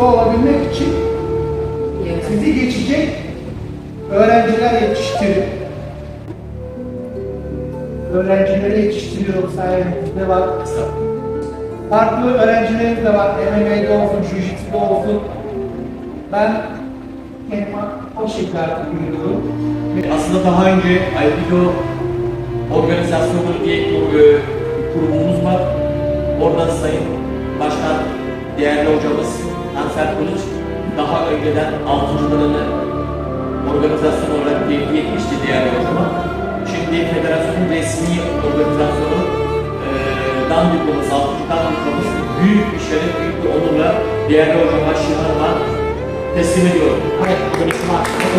güçlü olabilmek için sizi geçecek öğrenciler yetiştirin. Öğrencileri yetiştiriyorum sayenizde var. Farklı öğrencilerimiz de var. MMA'de olsun, Jiu-Jitsu'da olsun. Ben kendime o şekilde artık yürüyorum. Aslında daha önce Aikido organizasyonu diye e, kurumumuz var. Orada Sayın Başkan, değerli hocamız Ansel Kılıç daha önceden altıncılarını organizasyon olarak tebliğ etmişti değerli hocama. Şimdi federasyonun resmi organizasyonu e, dan diploması, dan diploması büyük bir şeref, büyük bir onurla değerli hocama Şihan'a teslim ediyorum. Evet, görüşmek üzere.